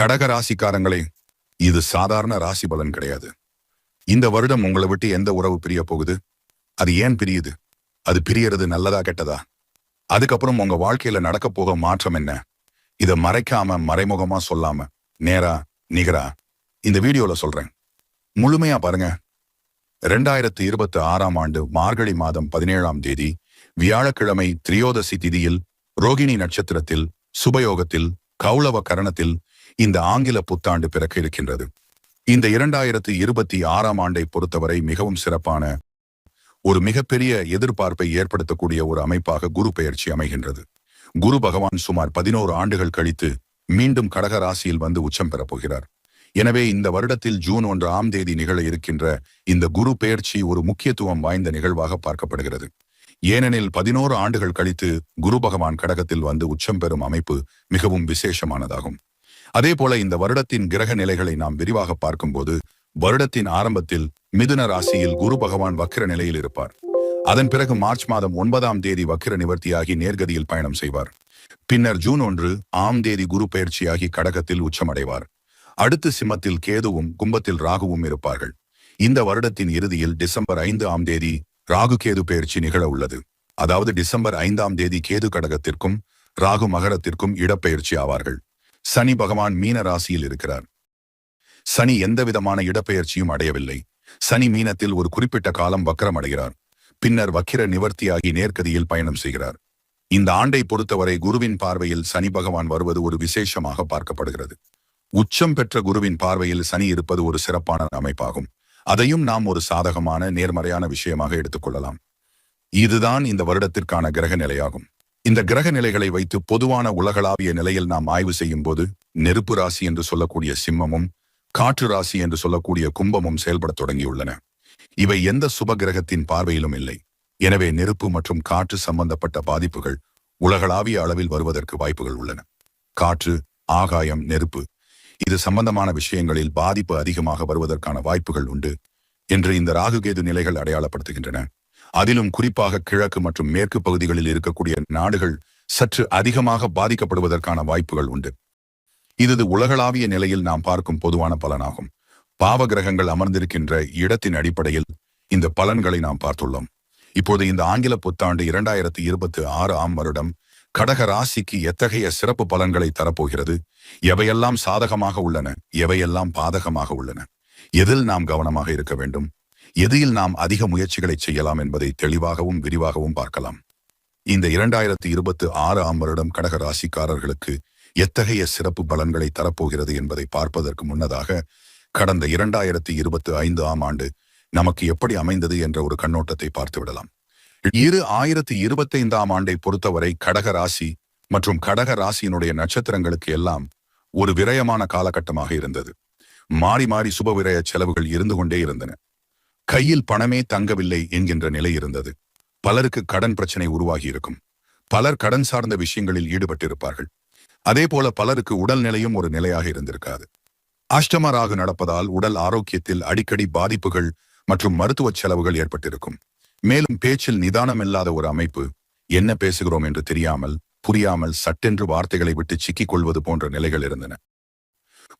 கடக ராசிக்காரங்களே இது சாதாரண ராசி பலன் கிடையாது. இந்த வருடம் உங்களை விட்டு எந்த உறவு பிரிய போகுது? அது ஏன் பிரியுது? அது பிரியறது நல்லதா கெட்டதா? அதுக்கப்புறம் உங்க வாழ்க்கையில நடக்க போக மாற்றம் என்ன? இத மறைக்காம மறைமுகமா சொல்லாம நேரா நிகரா? இந்த வீடியோல சொல்றேன். முழுமையா பாருங்க. ரெண்டாயிரத்து இருபத்தி ஆறாம் ஆண்டு மார்கழி மாதம் பதினேழாம் தேதி வியாழக்கிழமை திரியோதசி திதியில் ரோகிணி நட்சத்திரத்தில் சுபயோகத்தில் கௌளவ கரணத்தில் இந்த ஆங்கில புத்தாண்டு பிறக்க இருக்கின்றது. இந்த இரண்டாயிரத்தி இருபத்தி ஆறாம் ஆண்டை பொறுத்தவரை மிகவும் சிறப்பான ஒரு மிகப்பெரிய எதிர்பார்ப்பை ஏற்படுத்தக்கூடிய ஒரு அமைப்பாக குரு பெயர்ச்சி அமைகின்றது. குரு பகவான் சுமார் பதினோரு ஆண்டுகள் கழித்து மீண்டும் கடக ராசியில் வந்து உச்சம் பெறப்போகிறார் எனவே இந்த வருடத்தில் ஜூன் ஒன்றாம் தேதி நிகழ இருக்கின்ற இந்த குரு பெயர்ச்சி ஒரு முக்கியத்துவம் வாய்ந்த நிகழ்வாக பார்க்கப்படுகிறது. ஏனெனில் பதினோரு ஆண்டுகள் கழித்து குரு பகவான் கடகத்தில் வந்து உச்சம் பெறும் அமைப்பு மிகவும் விசேஷமானதாகும். அதே போல இந்த வருடத்தின் கிரக நிலைகளை நாம் விரிவாக பார்க்கும்போது வருடத்தின் ஆரம்பத்தில் மிதுன ராசியில் குரு பகவான் வக்கிர நிலையில் இருப்பார். அதன் பிறகு மார்ச் மாதம் ஒன்பதாம் தேதி வக்கிர நிவர்த்தியாகி நேர்கதியில் பயணம் செய்வார். பின்னர் ஜூன் ஒன்று ஆம் தேதி குரு பயிற்சியாகி கடகத்தில் உச்சமடைவார். அடுத்து சிம்மத்தில் கேதுவும் கும்பத்தில் ராகுவும் இருப்பார்கள். இந்த வருடத்தின் இறுதியில் டிசம்பர் ஐந்து ஆம் தேதி ராகு கேது பயிற்சி நிகழ உள்ளது. அதாவது டிசம்பர் ஐந்தாம் தேதி கேது கடகத்திற்கும் ராகு மகரத்திற்கும் இடப்பெயர்ச்சி ஆவார்கள். சனி பகவான் மீன ராசியில் இருக்கிறார். சனி எந்த விதமான இடப்பெயர்ச்சியும் அடையவில்லை. சனி மீனத்தில் ஒரு குறிப்பிட்ட காலம் வக்கரம் அடைகிறார். பின்னர் வக்கிர நிவர்த்தியாகி நேர்கதியில் பயணம் செய்கிறார். இந்த ஆண்டை பொறுத்தவரை குருவின் பார்வையில் சனி பகவான் வருவது ஒரு விசேஷமாக பார்க்கப்படுகிறது. உச்சம் பெற்ற குருவின் பார்வையில் சனி இருப்பது ஒரு சிறப்பான அமைப்பாகும். அதையும் நாம் ஒரு சாதகமான நேர்மறையான விஷயமாக எடுத்துக்கொள்ளலாம் இதுதான் இந்த வருடத்திற்கான கிரக நிலையாகும் இந்த கிரக நிலைகளை வைத்து பொதுவான உலகளாவிய நிலையில் நாம் ஆய்வு செய்யும் போது நெருப்பு ராசி என்று சொல்லக்கூடிய சிம்மமும் காற்று ராசி என்று சொல்லக்கூடிய கும்பமும் செயல்படத் தொடங்கியுள்ளன. இவை எந்த சுப கிரகத்தின் பார்வையிலும் இல்லை. எனவே நெருப்பு மற்றும் காற்று சம்பந்தப்பட்ட பாதிப்புகள் உலகளாவிய அளவில் வருவதற்கு வாய்ப்புகள் உள்ளன. காற்று ஆகாயம் நெருப்பு இது சம்பந்தமான விஷயங்களில் பாதிப்பு அதிகமாக வருவதற்கான வாய்ப்புகள் உண்டு என்று இந்த ராகுகேது நிலைகள் அடையாளப்படுத்துகின்றன. அதிலும் குறிப்பாக கிழக்கு மற்றும் மேற்கு பகுதிகளில் இருக்கக்கூடிய நாடுகள் சற்று அதிகமாக பாதிக்கப்படுவதற்கான வாய்ப்புகள் உண்டு. இது உலகளாவிய நிலையில் நாம் பார்க்கும் பொதுவான பலனாகும். பாவ கிரகங்கள் அமர்ந்திருக்கின்ற இடத்தின் அடிப்படையில் இந்த பலன்களை நாம் பார்த்துள்ளோம். இப்போது இந்த ஆங்கில புத்தாண்டு இரண்டாயிரத்தி இருபத்தி ஆறு ஆம் வருடம் கடக ராசிக்கு எத்தகைய சிறப்பு பலன்களை தரப்போகிறது? எவையெல்லாம் சாதகமாக உள்ளன? எவையெல்லாம் பாதகமாக உள்ளன? எதில் நாம் கவனமாக இருக்க வேண்டும்? எதில் நாம் அதிக முயற்சிகளை செய்யலாம் என்பதை தெளிவாகவும் விரிவாகவும் பார்க்கலாம். இந்த இரண்டாயிரத்தி இருபத்தி ஆறு ஆம் வருடம் கடக ராசிக்காரர்களுக்கு எத்தகைய சிறப்பு பலன்களை தரப்போகிறது என்பதை பார்ப்பதற்கு முன்னதாக கடந்த இரண்டாயிரத்தி இருபத்தி ஐந்து ஆம் ஆண்டு நமக்கு எப்படி அமைந்தது என்ற ஒரு கண்ணோட்டத்தை பார்த்து விடலாம் இரு ஆயிரத்தி இருபத்தைந்தாம் ஆண்டை பொறுத்தவரை கடக ராசி மற்றும் கடக ராசியினுடைய நட்சத்திரங்களுக்கு எல்லாம் ஒரு விரயமான காலகட்டமாக இருந்தது. மாறி மாறி சுப விரய செலவுகள் இருந்து கொண்டே இருந்தன. கையில் பணமே தங்கவில்லை என்கின்ற நிலை இருந்தது. பலருக்கு கடன் பிரச்சனை உருவாகி இருக்கும். பலர் கடன் சார்ந்த விஷயங்களில் ஈடுபட்டிருப்பார்கள். அதே போல பலருக்கு உடல்நிலையும் ஒரு நிலையாக இருந்திருக்காது. அஷ்டமராக நடப்பதால் உடல் ஆரோக்கியத்தில் அடிக்கடி பாதிப்புகள் மற்றும் மருத்துவ செலவுகள் ஏற்பட்டிருக்கும். மேலும் பேச்சில் நிதானமில்லாத ஒரு அமைப்பு என்ன பேசுகிறோம் என்று தெரியாமல் புரியாமல் சட்டென்று வார்த்தைகளை விட்டு சிக்கிக் கொள்வது போன்ற நிலைகள் இருந்தன.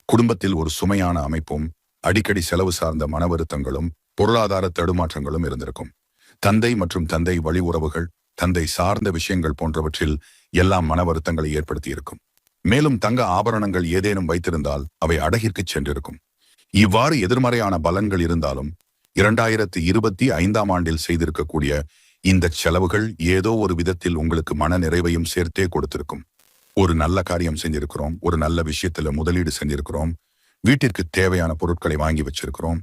குடும்பத்தில் ஒரு சுமையான அமைப்பும் அடிக்கடி செலவு சார்ந்த மன வருத்தங்களும் பொருளாதார தடுமாற்றங்களும் இருந்திருக்கும். தந்தை மற்றும் தந்தை வழி உறவுகள் தந்தை சார்ந்த விஷயங்கள் போன்றவற்றில் எல்லாம் மன வருத்தங்களை ஏற்படுத்தியிருக்கும். மேலும் தங்க ஆபரணங்கள் ஏதேனும் வைத்திருந்தால் அவை அடகிற்கு சென்றிருக்கும். இவ்வாறு எதிர்மறையான பலன்கள் இருந்தாலும் இரண்டாயிரத்தி இருபத்தி ஐந்தாம் ஆண்டில் செய்திருக்கக்கூடிய இந்த செலவுகள் ஏதோ ஒரு விதத்தில் உங்களுக்கு மன நிறைவையும் சேர்த்தே கொடுத்திருக்கும். ஒரு நல்ல காரியம் செஞ்சிருக்கிறோம் ஒரு நல்ல விஷயத்துல முதலீடு செஞ்சிருக்கிறோம் வீட்டிற்கு தேவையான பொருட்களை வாங்கி வச்சிருக்கிறோம்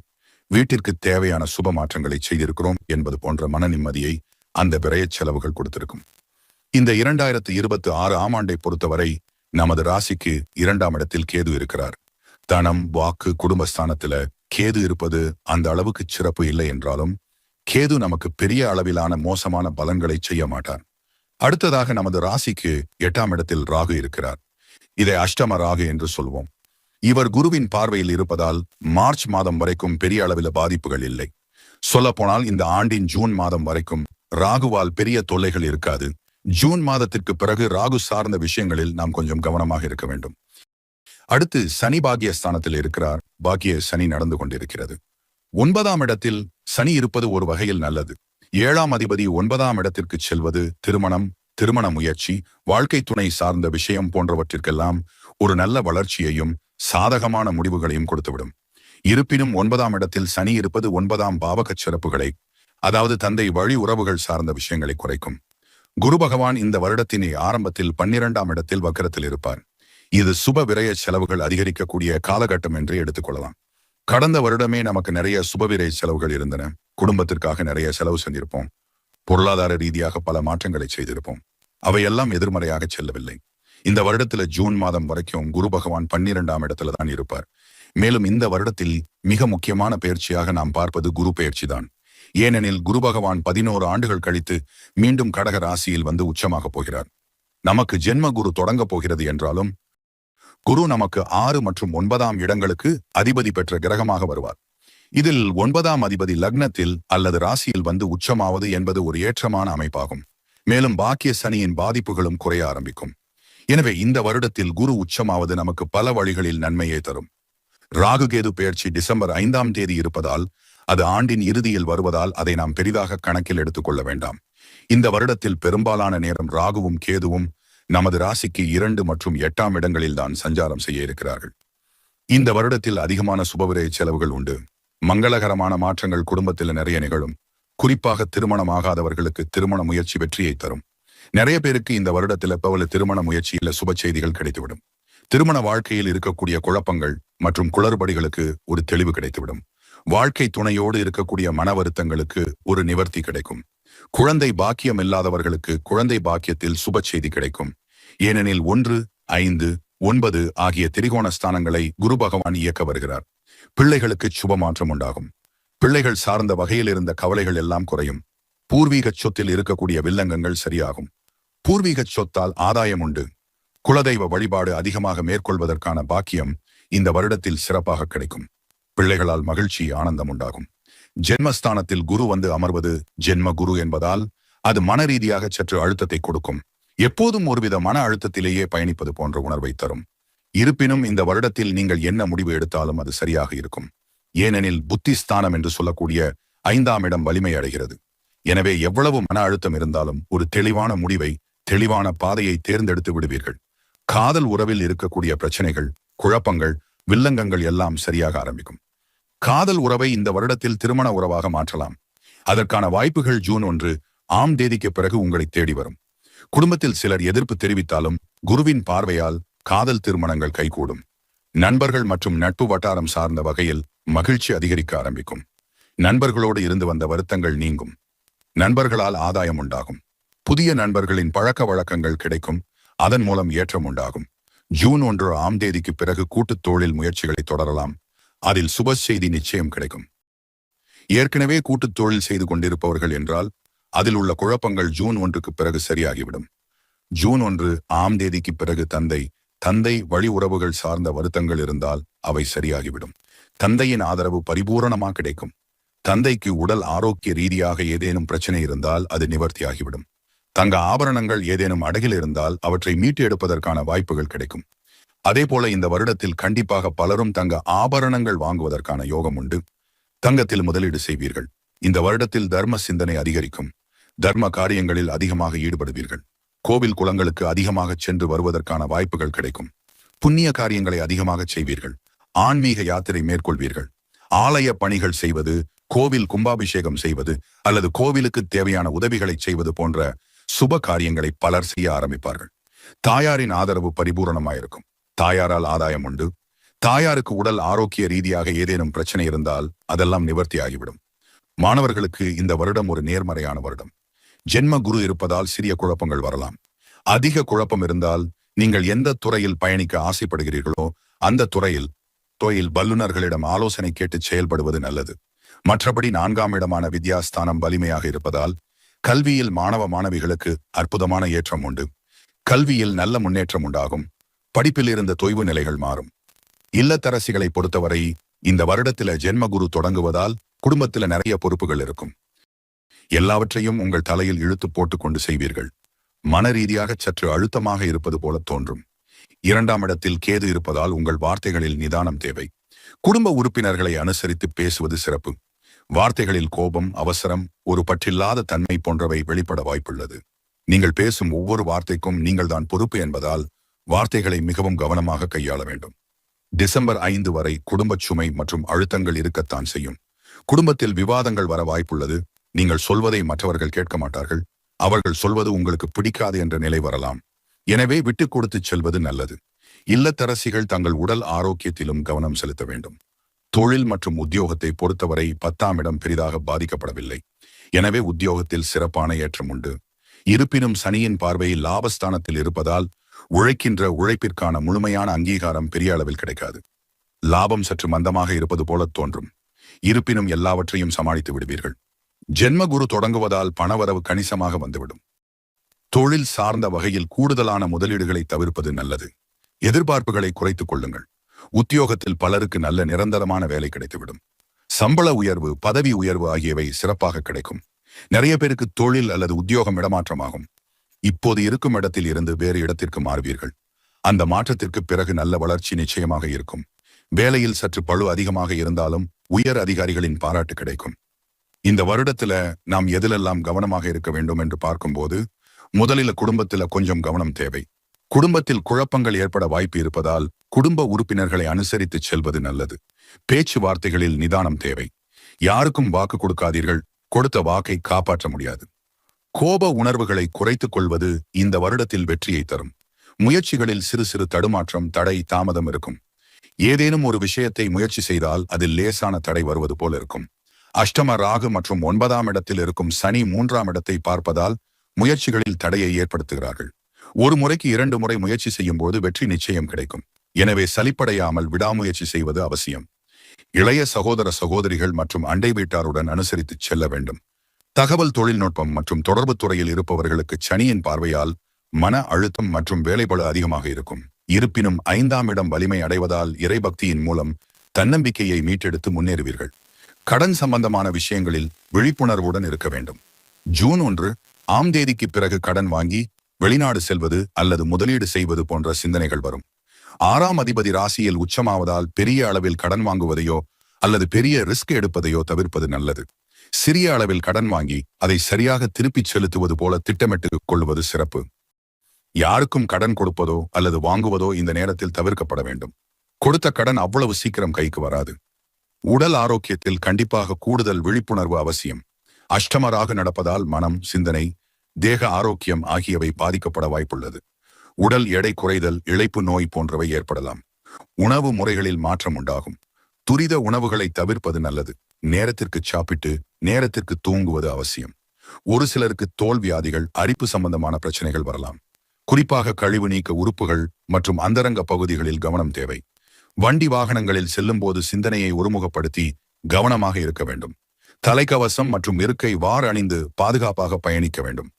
வீட்டிற்கு தேவையான சுப மாற்றங்களை செய்திருக்கிறோம் என்பது போன்ற மன நிம்மதியை அந்த விரய செலவுகள் கொடுத்திருக்கும். இந்த இரண்டாயிரத்து இருபத்தி ஆறு ஆம் ஆண்டை பொறுத்தவரை நமது ராசிக்கு இரண்டாம் இடத்தில் கேது இருக்கிறார். தனம் வாக்கு குடும்பஸ்தானத்துல கேது இருப்பது அந்த அளவுக்கு சிறப்பு இல்லை என்றாலும் கேது நமக்கு பெரிய அளவிலான மோசமான பலன்களை செய்ய மாட்டார். அடுத்ததாக நமது ராசிக்கு எட்டாம் இடத்தில் ராகு இருக்கிறார். இதை அஷ்டம ராகு என்று சொல்வோம். இவர் குருவின் பார்வையில் இருப்பதால் மார்ச் மாதம் வரைக்கும் பெரிய அளவில் பாதிப்புகள் இல்லை. சொல்லப்போனால் இந்த ஆண்டின் ஜூன் மாதம் வரைக்கும் ராகுவால் பெரிய தொல்லைகள் இருக்காது. ஜூன் மாதத்திற்கு பிறகு ராகு சார்ந்த விஷயங்களில் நாம் கொஞ்சம் கவனமாக இருக்க வேண்டும். அடுத்து சனி பாக்கிய ஸ்தானத்தில் இருக்கிறார். பாக்கிய சனி நடந்து கொண்டிருக்கிறது. ஒன்பதாம் இடத்தில் சனி இருப்பது ஒரு வகையில் நல்லது. ஏழாம் அதிபதி ஒன்பதாம் இடத்திற்கு செல்வது திருமணம் திருமண முயற்சி வாழ்க்கை துணை சார்ந்த விஷயம் போன்றவற்றிற்கெல்லாம் ஒரு நல்ல வளர்ச்சியையும் சாதகமான முடிவுகளையும் கொடுத்துவிடும். இருப்பினும் ஒன்பதாம் இடத்தில் சனி இருப்பது ஒன்பதாம் பாவகச் சிறப்புகளை அதாவது தந்தை வழி உறவுகள் சார்ந்த விஷயங்களை குறைக்கும். குரு பகவான் இந்த வருடத்தின் ஆரம்பத்தில் பன்னிரண்டாம் இடத்தில் வக்கரத்தில் இருப்பார். இது சுப விரய செலவுகள் அதிகரிக்கக்கூடிய காலகட்டம் என்று எடுத்துக்கொள்ளலாம் கடந்த வருடமே நமக்கு நிறைய சுபவிரய செலவுகள் இருந்தன. குடும்பத்திற்காக நிறைய செலவு செஞ்சிருப்போம். பொருளாதார ரீதியாக பல மாற்றங்களை செய்திருப்போம். அவையெல்லாம் எதிர்மறையாக செல்லவில்லை. இந்த வருடத்துல ஜூன் மாதம் வரைக்கும் குரு பகவான் பன்னிரெண்டாம் இடத்துல தான் இருப்பார். மேலும் இந்த வருடத்தில் மிக முக்கியமான பயிற்சியாக நாம் பார்ப்பது குரு பயிற்சி தான். ஏனெனில் குரு பகவான் பதினோரு ஆண்டுகள் கழித்து மீண்டும் கடக ராசியில் வந்து உச்சமாக போகிறார். நமக்கு ஜென்ம குரு தொடங்கப் போகிறது என்றாலும் குரு நமக்கு ஆறு மற்றும் ஒன்பதாம் இடங்களுக்கு அதிபதி பெற்ற கிரகமாக வருவார். இதில் ஒன்பதாம் அதிபதி லக்னத்தில் அல்லது ராசியில் வந்து உச்சமாவது என்பது ஒரு ஏற்றமான அமைப்பாகும். மேலும் பாக்கிய சனியின் பாதிப்புகளும் குறைய ஆரம்பிக்கும். எனவே இந்த வருடத்தில் குரு உச்சமாவது நமக்கு பல வழிகளில் நன்மையை தரும். ராகுகேது பெயர்ச்சி டிசம்பர் ஐந்தாம் தேதி இருப்பதால் அது ஆண்டின் இறுதியில் வருவதால் அதை நாம் பெரிதாக கணக்கில் எடுத்துக்கொள்ள வேண்டாம். இந்த வருடத்தில் பெரும்பாலான நேரம் ராகுவும் கேதுவும் நமது ராசிக்கு இரண்டு மற்றும் எட்டாம் இடங்களில் தான் சஞ்சாரம் செய்ய இருக்கிறார்கள். இந்த வருடத்தில் அதிகமான சுபவிரய செலவுகள் உண்டு. மங்களகரமான மாற்றங்கள் குடும்பத்தில் நிறைய நிகழும். குறிப்பாக திருமணமாகாதவர்களுக்கு திருமண முயற்சி வெற்றியை தரும். நிறைய பேருக்கு இந்த வருடத்தில் பவல திருமண முயற்சியில சுப செய்திகள் கிடைத்துவிடும். திருமண வாழ்க்கையில் இருக்கக்கூடிய குழப்பங்கள் மற்றும் குளறுபடிகளுக்கு ஒரு தெளிவு கிடைத்துவிடும். வாழ்க்கை துணையோடு இருக்கக்கூடிய மன வருத்தங்களுக்கு ஒரு நிவர்த்தி கிடைக்கும். குழந்தை பாக்கியம் இல்லாதவர்களுக்கு குழந்தை பாக்கியத்தில் சுப செய்தி கிடைக்கும். ஏனெனில் ஒன்று ஐந்து ஒன்பது ஆகிய திரிகோண ஸ்தானங்களை குரு பகவான் இயக்க வருகிறார். பிள்ளைகளுக்கு சுப மாற்றம் உண்டாகும். பிள்ளைகள் சார்ந்த வகையில் இருந்த கவலைகள் எல்லாம் குறையும். பூர்வீக சொத்தில் இருக்கக்கூடிய வில்லங்கங்கள் சரியாகும். பூர்வீகச் சொத்தால் ஆதாயம் உண்டு. குலதெய்வ வழிபாடு அதிகமாக மேற்கொள்வதற்கான பாக்கியம் இந்த வருடத்தில் சிறப்பாக கிடைக்கும். பிள்ளைகளால் மகிழ்ச்சி ஆனந்தம் உண்டாகும். ஜென்மஸ்தானத்தில் குரு வந்து அமர்வது ஜென்ம குரு என்பதால் அது மன ரீதியாக சற்று அழுத்தத்தை கொடுக்கும். எப்போதும் ஒருவித மன அழுத்தத்திலேயே பயணிப்பது போன்ற உணர்வை தரும். இருப்பினும் இந்த வருடத்தில் நீங்கள் என்ன முடிவு எடுத்தாலும் அது சரியாக இருக்கும். ஏனெனில் புத்திஸ்தானம் என்று சொல்லக்கூடிய ஐந்தாம் இடம் வலிமை அடைகிறது. எனவே எவ்வளவு மன அழுத்தம் இருந்தாலும் ஒரு தெளிவான முடிவை தெளிவான பாதையை தேர்ந்தெடுத்து விடுவீர்கள். காதல் உறவில் இருக்கக்கூடிய பிரச்சனைகள் குழப்பங்கள் வில்லங்கங்கள் எல்லாம் சரியாக ஆரம்பிக்கும். காதல் உறவை இந்த வருடத்தில் திருமண உறவாக மாற்றலாம். அதற்கான வாய்ப்புகள் ஜூன் ஒன்று ஆம் தேதிக்கு பிறகு உங்களை தேடி வரும். குடும்பத்தில் சிலர் எதிர்ப்பு தெரிவித்தாலும் குருவின் பார்வையால் காதல் திருமணங்கள் கைகூடும். நண்பர்கள் மற்றும் நட்பு வட்டாரம் சார்ந்த வகையில் மகிழ்ச்சி அதிகரிக்க ஆரம்பிக்கும். நண்பர்களோடு இருந்து வந்த வருத்தங்கள் நீங்கும். நண்பர்களால் ஆதாயம் உண்டாகும். புதிய நண்பர்களின் பழக்க வழக்கங்கள் கிடைக்கும். அதன் மூலம் ஏற்றம் உண்டாகும். ஜூன் ஒன்று ஆம் தேதிக்கு பிறகு கூட்டுத் தொழில் முயற்சிகளை தொடரலாம். அதில் சுப செய்தி நிச்சயம் கிடைக்கும். ஏற்கனவே கூட்டுத் தொழில் செய்து கொண்டிருப்பவர்கள் என்றால் அதில் உள்ள குழப்பங்கள் ஜூன் ஒன்றுக்கு பிறகு சரியாகிவிடும். ஜூன் ஒன்று ஆம் தேதிக்கு பிறகு தந்தை தந்தை வழி உறவுகள் சார்ந்த வருத்தங்கள் இருந்தால் அவை சரியாகிவிடும். தந்தையின் ஆதரவு பரிபூரணமாக கிடைக்கும். தந்தைக்கு உடல் ஆரோக்கிய ரீதியாக ஏதேனும் பிரச்சனை இருந்தால் அது நிவர்த்தியாகிவிடும். தங்க ஆபரணங்கள் ஏதேனும் அடகில் இருந்தால் அவற்றை மீட்டு எடுப்பதற்கான வாய்ப்புகள் கிடைக்கும். அதே போல இந்த வருடத்தில் கண்டிப்பாக பலரும் தங்க ஆபரணங்கள் வாங்குவதற்கான யோகம் உண்டு. தங்கத்தில் முதலீடு செய்வீர்கள். இந்த வருடத்தில் தர்ம சிந்தனை அதிகரிக்கும். தர்ம காரியங்களில் அதிகமாக ஈடுபடுவீர்கள். கோவில் குளங்களுக்கு அதிகமாக சென்று வருவதற்கான வாய்ப்புகள் கிடைக்கும். புண்ணிய காரியங்களை அதிகமாக செய்வீர்கள். ஆன்மீக யாத்திரை மேற்கொள்வீர்கள். ஆலய பணிகள் செய்வது கோவில் கும்பாபிஷேகம் செய்வது அல்லது கோவிலுக்கு தேவையான உதவிகளை செய்வது போன்ற சுப காரியங்களை பலர் செய்ய ஆரம்பிப்பார்கள். தாயாரின் ஆதரவு பரிபூரணமாயிருக்கும். தாயாரால் ஆதாயம் உண்டு. தாயாருக்கு உடல் ஆரோக்கிய ரீதியாக ஏதேனும் பிரச்சனை இருந்தால் அதெல்லாம் நிவர்த்தி ஆகிவிடும் மாணவர்களுக்கு இந்த வருடம் ஒரு நேர்மறையான வருடம். ஜென்ம குரு இருப்பதால் சிறிய குழப்பங்கள் வரலாம். அதிக குழப்பம் இருந்தால் நீங்கள் எந்த துறையில் பயணிக்க ஆசைப்படுகிறீர்களோ அந்த துறையில் தொழில் வல்லுநர்களிடம் ஆலோசனை கேட்டு செயல்படுவது நல்லது. மற்றபடி நான்காம் இடமான வித்யாஸ்தானம் வலிமையாக இருப்பதால் கல்வியில் மாணவ மாணவிகளுக்கு அற்புதமான ஏற்றம் உண்டு. கல்வியில் நல்ல முன்னேற்றம் உண்டாகும். படிப்பில் இருந்த தொய்வு நிலைகள் மாறும். இல்லத்தரசிகளை பொறுத்தவரை இந்த வருடத்தில ஜென்மகுரு தொடங்குவதால் குடும்பத்தில நிறைய பொறுப்புகள் இருக்கும். எல்லாவற்றையும் உங்கள் தலையில் இழுத்து போட்டுக்கொண்டு செய்வீர்கள். மன ரீதியாக சற்று அழுத்தமாக இருப்பது போல தோன்றும். இரண்டாம் இடத்தில் கேது இருப்பதால் உங்கள் வார்த்தைகளில் நிதானம் தேவை. குடும்ப உறுப்பினர்களை அனுசரித்து பேசுவது சிறப்பு. வார்த்தைகளில் கோபம் அவசரம் ஒரு பற்றில்லாத தன்மை போன்றவை வெளிப்பட வாய்ப்புள்ளது. நீங்கள் பேசும் ஒவ்வொரு வார்த்தைக்கும் நீங்கள் தான் பொறுப்பு என்பதால் வார்த்தைகளை மிகவும் கவனமாக கையாள வேண்டும். டிசம்பர் ஐந்து வரை குடும்பச் சுமை மற்றும் அழுத்தங்கள் இருக்கத்தான் செய்யும். குடும்பத்தில் விவாதங்கள் வர வாய்ப்புள்ளது. நீங்கள் சொல்வதை மற்றவர்கள் கேட்க மாட்டார்கள். அவர்கள் சொல்வது உங்களுக்கு பிடிக்காது என்ற நிலை வரலாம். எனவே விட்டுக் கொடுத்துச் செல்வது நல்லது. இல்லத்தரசிகள் தங்கள் உடல் ஆரோக்கியத்திலும் கவனம் செலுத்த வேண்டும். தொழில் மற்றும் உத்தியோகத்தை பொறுத்தவரை பத்தாம் இடம் பெரிதாக பாதிக்கப்படவில்லை. எனவே உத்தியோகத்தில் சிறப்பான ஏற்றம் உண்டு. இருப்பினும் சனியின் பார்வையில் லாபஸ்தானத்தில் இருப்பதால் உழைக்கின்ற உழைப்பிற்கான முழுமையான அங்கீகாரம் பெரிய அளவில் கிடைக்காது. லாபம் சற்று மந்தமாக இருப்பது போல தோன்றும். இருப்பினும் எல்லாவற்றையும் சமாளித்து விடுவீர்கள். ஜென்மகுரு தொடங்குவதால் பணவரவு கணிசமாக வந்துவிடும். தொழில் சார்ந்த வகையில் கூடுதலான முதலீடுகளை தவிர்ப்பது நல்லது. எதிர்பார்ப்புகளை குறைத்துக் கொள்ளுங்கள். உத்தியோகத்தில் பலருக்கு நல்ல நிரந்தரமான வேலை கிடைத்துவிடும். சம்பள உயர்வு பதவி உயர்வு ஆகியவை சிறப்பாக கிடைக்கும். நிறைய பேருக்கு தொழில் அல்லது உத்தியோகம் இடமாற்றமாகும். இப்போது இருக்கும் இடத்தில் இருந்து வேறு இடத்திற்கு மாறுவீர்கள். அந்த மாற்றத்திற்கு பிறகு நல்ல வளர்ச்சி நிச்சயமாக இருக்கும். வேலையில் சற்று பழு அதிகமாக இருந்தாலும் உயர் அதிகாரிகளின் பாராட்டு கிடைக்கும். இந்த வருடத்துல நாம் எதிலெல்லாம் கவனமாக இருக்க வேண்டும் என்று பார்க்கும்போது முதலில் குடும்பத்துல கொஞ்சம் கவனம் தேவை. குடும்பத்தில் குழப்பங்கள் ஏற்பட வாய்ப்பு இருப்பதால் குடும்ப உறுப்பினர்களை அனுசரித்து செல்வது நல்லது. பேச்சுவார்த்தைகளில் நிதானம் தேவை. யாருக்கும் வாக்கு கொடுக்காதீர்கள். கொடுத்த வாக்கை காப்பாற்ற முடியாது. கோப உணர்வுகளை குறைத்துக் கொள்வது இந்த வருடத்தில் வெற்றியை தரும். முயற்சிகளில் சிறு சிறு தடுமாற்றம் தடை தாமதம் இருக்கும். ஏதேனும் ஒரு விஷயத்தை முயற்சி செய்தால் அதில் லேசான தடை வருவது போல இருக்கும். அஷ்டம ராகு மற்றும் ஒன்பதாம் இடத்தில் இருக்கும் சனி மூன்றாம் இடத்தை பார்ப்பதால் முயற்சிகளில் தடையை ஏற்படுத்துகிறார்கள். ஒரு முறைக்கு இரண்டு முறை முயற்சி செய்யும் போது வெற்றி நிச்சயம் கிடைக்கும். எனவே சலிப்படையாமல் விடாமுயற்சி செய்வது அவசியம். இளைய சகோதர சகோதரிகள் மற்றும் அண்டை வீட்டாருடன் அனுசரித்து செல்ல வேண்டும். தகவல் தொழில்நுட்பம் மற்றும் தொடர்பு துறையில் இருப்பவர்களுக்கு சனியின் பார்வையால் மன அழுத்தம் மற்றும் வேலைப்பளு அதிகமாக இருக்கும். இருப்பினும் ஐந்தாம் இடம் வலிமை அடைவதால் இறைபக்தியின் மூலம் தன்னம்பிக்கையை மீட்டெடுத்து முன்னேறுவீர்கள். கடன் சம்பந்தமான விஷயங்களில் விழிப்புணர்வுடன் இருக்க வேண்டும். ஜூன் ஒன்று ஆம் தேதிக்கு பிறகு கடன் வாங்கி வெளிநாடு செல்வது அல்லது முதலீடு செய்வது போன்ற சிந்தனைகள் வரும். ஆறாம் அதிபதி ராசியில் உச்சமாவதால் பெரிய அளவில் கடன் வாங்குவதையோ அல்லது பெரிய ரிஸ்க் எடுப்பதையோ தவிர்ப்பது நல்லது. சிறிய அளவில் கடன் வாங்கி அதை சரியாக திருப்பிச் செலுத்துவது போல திட்டமிட்டு கொள்வது சிறப்பு. யாருக்கும் கடன் கொடுப்பதோ அல்லது வாங்குவதோ இந்த நேரத்தில் தவிர்க்கப்பட வேண்டும். கொடுத்த கடன் அவ்வளவு சீக்கிரம் கைக்கு வராது. உடல் ஆரோக்கியத்தில் கண்டிப்பாக கூடுதல் விழிப்புணர்வு அவசியம். அஷ்டமராக நடப்பதால் மனம் சிந்தனை தேக ஆரோக்கியம் ஆகியவை பாதிக்கப்பட வாய்ப்புள்ளது. உடல் எடை குறைதல் இழைப்பு நோய் போன்றவை ஏற்படலாம். உணவு முறைகளில் மாற்றம் உண்டாகும். துரித உணவுகளை தவிர்ப்பது நல்லது. நேரத்திற்கு சாப்பிட்டு நேரத்திற்கு தூங்குவது அவசியம். ஒரு சிலருக்கு தோல் வியாதிகள் அரிப்பு சம்பந்தமான பிரச்சனைகள் வரலாம். குறிப்பாக கழிவு நீக்க உறுப்புகள் மற்றும் அந்தரங்க பகுதிகளில் கவனம் தேவை. வண்டி வாகனங்களில் செல்லும்போது சிந்தனையை ஒருமுகப்படுத்தி கவனமாக இருக்க வேண்டும். தலைக்கவசம் மற்றும் இருக்கை வார் அணிந்து பாதுகாப்பாக பயணிக்க வேண்டும்.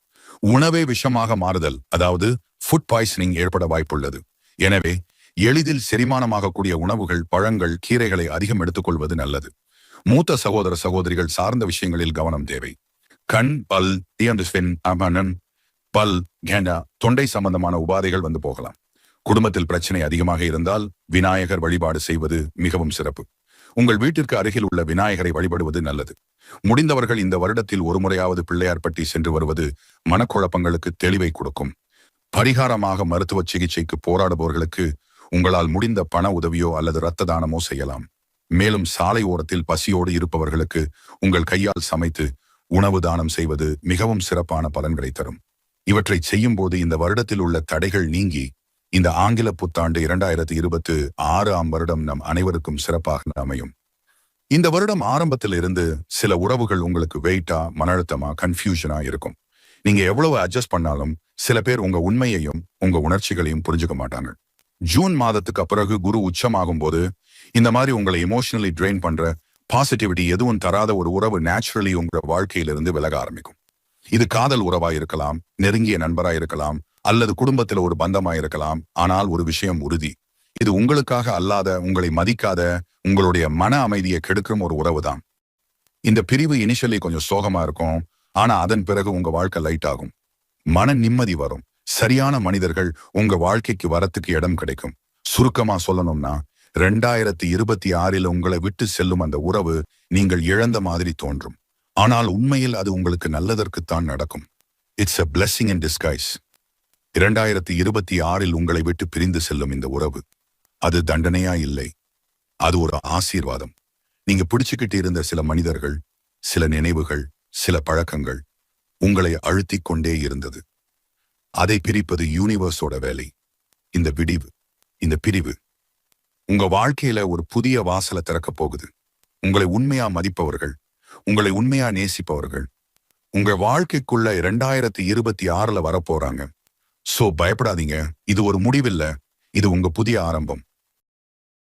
உணவே விஷமாக மாறுதல் அதாவது ஃபுட் பாய்சனிங் ஏற்பட வாய்ப்புள்ளது. எனவே எளிதில் செரிமானமாகக்கூடிய உணவுகள் பழங்கள் கீரைகளை அதிகம் எடுத்துக்கொள்வது நல்லது. மூத்த சகோதர சகோதரிகள் சார்ந்த விஷயங்களில் கவனம் தேவை. கண் பல் டியன்டிஸ்பின் அமனன் பல் கேண்டா தொண்டை சம்பந்தமான உபாதைகள் வந்து போகலாம். குடும்பத்தில் பிரச்சனை அதிகமாக இருந்தால் விநாயகர் வழிபாடு செய்வது மிகவும் சிறப்பு. உங்கள் வீட்டிற்கு அருகில் உள்ள விநாயகரை வழிபடுவது நல்லது. முடிந்தவர்கள் இந்த வருடத்தில் ஒரு முறையாவது பிள்ளையார்பட்டி சென்று வருவது மனக்குழப்பங்களுக்கு தெளிவை கொடுக்கும். பரிகாரமாக மருத்துவ சிகிச்சைக்கு போராடுபவர்களுக்கு உங்களால் முடிந்த பண உதவியோ அல்லது இரத்த தானமோ செய்யலாம். மேலும் சாலை ஓரத்தில் பசியோடு இருப்பவர்களுக்கு உங்கள் கையால் சமைத்து உணவு தானம் செய்வது மிகவும் சிறப்பான பலன்களை தரும். இவற்றை செய்யும் போது இந்த வருடத்தில் உள்ள தடைகள் நீங்கி இந்த ஆங்கில புத்தாண்டு இரண்டாயிரத்தி இருபத்து ஆறாம் வருடம் நம் அனைவருக்கும் சிறப்பாக அமையும். இந்த வருடம் ஆரம்பத்தில் இருந்து சில உறவுகள் உங்களுக்கு வெயிட்டா மன அழுத்தமா கன்ஃபியூஷனா இருக்கும். நீங்க எவ்வளவு அட்ஜஸ்ட் பண்ணாலும் சில பேர் உங்க உண்மையையும் உங்க உணர்ச்சிகளையும் புரிஞ்சுக்க மாட்டாங்க. ஜூன் மாதத்துக்கு பிறகு குரு உச்சமாகும் போது இந்த மாதிரி உங்களை எமோஷனலி ட்ரெயின் பண்ற பாசிட்டிவிட்டி எதுவும் தராத ஒரு உறவு நேச்சுரலி உங்க வாழ்க்கையிலிருந்து விலக ஆரம்பிக்கும். இது காதல் உறவா இருக்கலாம் நெருங்கிய நண்பரா இருக்கலாம் அல்லது குடும்பத்துல ஒரு பந்தமா இருக்கலாம் ஆனால் ஒரு விஷயம் உறுதி. இது உங்களுக்காக அல்லாத உங்களை மதிக்காத உங்களுடைய மன அமைதியை கெடுக்கும் ஒரு உறவு தான் இந்த பிரிவு இனிஷியலி கொஞ்சம் சோகமா இருக்கும். ஆனா அதன் பிறகு உங்க வாழ்க்கை லைட் ஆகும். மன நிம்மதி வரும். சரியான மனிதர்கள் உங்க வாழ்க்கைக்கு வரத்துக்கு இடம் கிடைக்கும். சுருக்கமா சொல்லணும்னா ரெண்டாயிரத்தி இருபத்தி ஆறில் உங்களை விட்டு செல்லும் அந்த உறவு நீங்கள் இழந்த மாதிரி தோன்றும். ஆனால் உண்மையில் அது உங்களுக்கு நல்லதற்குத்தான் நடக்கும். It's a blessing in disguise இரண்டாயிரத்தி இருபத்தி ஆறில் உங்களை விட்டு பிரிந்து செல்லும் இந்த உறவு. அது தண்டனையா இல்லை. அது ஒரு ஆசீர்வாதம். நீங்க பிடிச்சுக்கிட்டு இருந்த சில மனிதர்கள் சில நினைவுகள் சில பழக்கங்கள் உங்களை அழுத்திக் கொண்டே இருந்தது. அதை பிரிப்பது யூனிவர்ஸோட வேலை. இந்த விடிவு இந்த பிரிவு உங்க வாழ்க்கையில ஒரு புதிய வாசலை திறக்கப் போகுது. உங்களை உண்மையா மதிப்பவர்கள் உங்களை உண்மையா நேசிப்பவர்கள் உங்க வாழ்க்கைக்குள்ள இரண்டாயிரத்தி இருபத்தி ஆறுல வரப்போறாங்க சோ பயப்படாதீங்க. இது ஒரு முடிவில்ல. இது உங்க புதிய ஆரம்பம்.